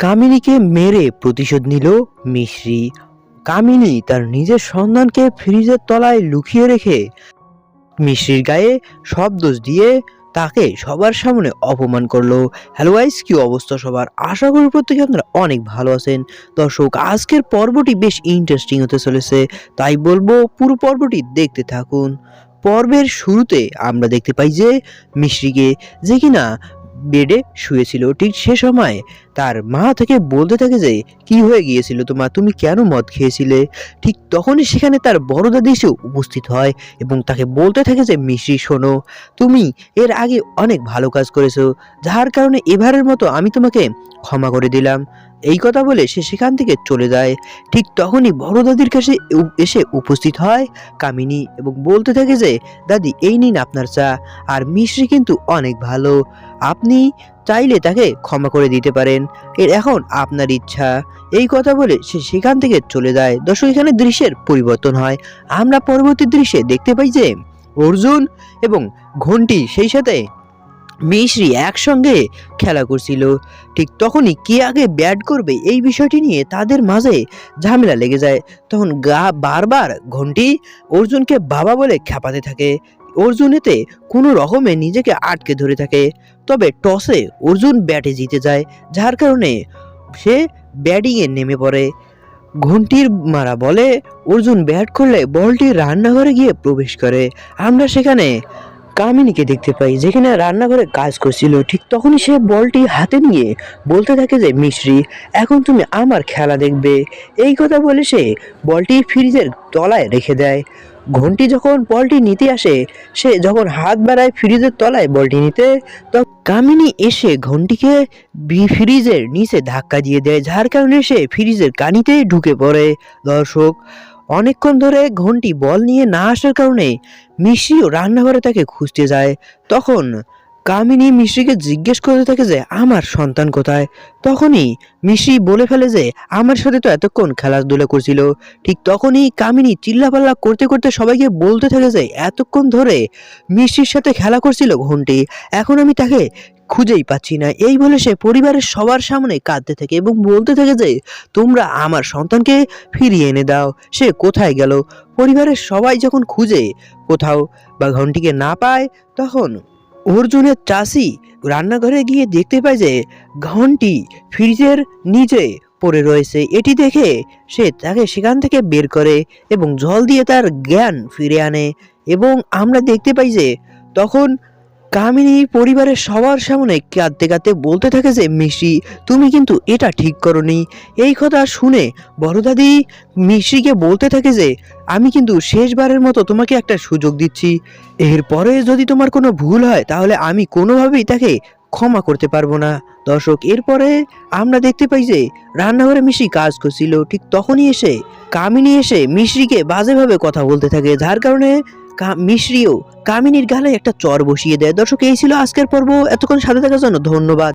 কামিনীকে মেরে প্রতিশোধ নিল মিশ্রি। কামিনী তার নিজের সন্তানকে ফ্রিজের তলায় লুকিয়ে রেখে মিশ্রির গায়ে সব দোষ দিয়ে তাকে সবার সামনে অপমান করল। হ্যালো গাইস কি অবস্থা সবার? আশা করি প্রত্যেকে আপনারা অনেক ভালো আছেন। দর্শক, আজকের পর্বটি বেশ ইন্টারেস্টিং হতে চলেছে, তাই বলব পুরো পর্বটি দেখতে থাকুন। পর্বের শুরুতে আমরা দেখতে পাই যে মিশ্রিকে যে কিনা বেডে শুয়েছিল, ঠিক সে সময় তার মা থেকে বলতে থাকে যে, কি হয়ে গিয়েছিল তোমার? তুমি কেন মদ খেয়েছিলে? ঠিক তখনই সেখানে তার বড় দাদি এসে উপস্থিত হয় এবং তাকে বলতে থাকে যে মিশ্রি শোনো, তুমি এর আগে অনেক ভালো কাজ করেছ। যার কারণে এবারের মতো আমি তোমাকে ক্ষমা করে দিলাম। এই কথা বলে সে সেখান থেকে চলে যায়। ঠিক তখনই বড় দাদির কাছে এসে উপস্থিত হয় কামিনী এবং বলতে থাকে যে, দাদি, এই নিন আপনার চা। আর মিশ্রি কিন্তু অনেক ভালো। আপনি চাইলে তাকে ক্ষমা করে দিতে পারেন। এর এখন আপনার ইচ্ছা। এই কথা বলে সে সেখান থেকে চলে যায়। দর্শক, এখানে দৃশ্যের পরিবর্তন হয়। আমরা পরবর্তী দৃশ্যে দেখতে পাই যে অর্জুন এবং ঘন্টি সেই সাথে মিশ্রি একসঙ্গে খেলা করছিল। ঠিক তখনই কে আগে ব্যাট করবে এই বিষয়টি নিয়ে তাদের মাঝে ঝামেলা লেগে যায়। তখন গা বারবার ঘন্টি অর্জুনকে বাবা বলে খেপাতে থাকে। অর্জুন এতে কোনো রকমে নিজেকে আটকে ধরে থাকে। তবে টসে অর্জুন ব্যাটে জিতে যায়, যার কারণে সে ব্যাটিংয়ে নেমে পড়ে। ঘন্টির মারা বলে, অর্জুন ব্যাট করলে বলটি রান্নাঘরে গিয়ে প্রবেশ করে। আমরা সেখানে কামিনীকে দেখতে পাই, যেখানে রান্নাঘরে কাজ করছিল। ঠিক তখনই সে বলটি হাতে নিয়ে বলতে থাকে যে মিশ্রি এখন তুমি আমার খেলা দেখবে। এই কথা বলে সে বলটি ফ্রিজের তলায় রেখে দেয়। ঘন্টি যখন বলটি নিতে আসে, সে যখন হাত বাড়ায় ফ্রিজের তলায় বলটি নিতে, তখন কামিনী এসে ঘন্টিকে ফ্রিজের নিচে ধাক্কা দিয়ে দেয়, যার কারণে সে ফ্রিজের কানিতে ঢুকে পড়ে। দর্শক অনেকক্ষণ ধরে ঘন্টি বল নিয়ে না আসার কারণে মিশ্রিও রান্নাঘরে তাকে খুঁজতে যায়। তখন কামিনী মিশ্রিকে জিজ্ঞেস করতে থাকে যে, আমার সন্তান কোথায়? তখনই মিশ্রি বলে ফেলে যে, আমার সাথে তো এতক্ষণ খেলাধুলা করছিল। ঠিক তখনই কামিনী চিল্লাপাল্লা করতে করতে সবাইকে বলতে থাকে যে, এতক্ষণ ধরে মিশ্রির সাথে খেলা করছিল ঘন্টি, এখন আমি তাকে খুঁজেই পাচ্ছি না। এই বলে সে পরিবারের সবার সামনে কাঁদতে থাকে এবং বলতে থাকে যে, তোমরা আমার সন্তানকে ফিরিয়ে এনে দাও। সে কোথায় গেল? পরিবারের সবাই যখন খুঁজে কোথাও বা ঘন্টিকে না পায়, তখন অর্জুনের চাষি রান্নাঘরে গিয়ে দেখতে পায় যে, ঘন্টি ফ্রিজের নিচে পড়ে রয়েছে। এটি দেখে সে তাকে সেখান থেকে বের করে এবং জল দিয়ে তার জ্ঞান ফিরে আনে। এবং আমরা দেখতে পাই যে, তখন কামিনী পরিবারের সবার সামনে কাঁদতে কাঁদতে বলতে থাকে যে মিশি তুমি কিন্তু এটা ঠিক করনি। এই কথা শুনে বড় দাদি মিশ্রিকে বলতে থাকে যে, আমি কিন্তু শেষবারের মতো তোমাকে একটা সুযোগ দিচ্ছি। এরপরে যদি তোমার কোনো ভুল হয়, তাহলে আমি কোনোভাবেই তাকে ক্ষমা করতে পারব না। দর্শক, এরপরে আমরা দেখতে পাই যে, রান্নাঘরে মিশ্রি কাজ করছিল। ঠিক তখনই এসে কামিনী এসে মিশ্রিকে বাজেভাবে কথা বলতে থাকে, যার কারণে মিশ্রিও কামিনীর গালে একটা চর বসিয়ে দেয়। দর্শক, এই ছিল আজকের পর্ব। এতক্ষণ সাথে থাকার জন্য ধন্যবাদ।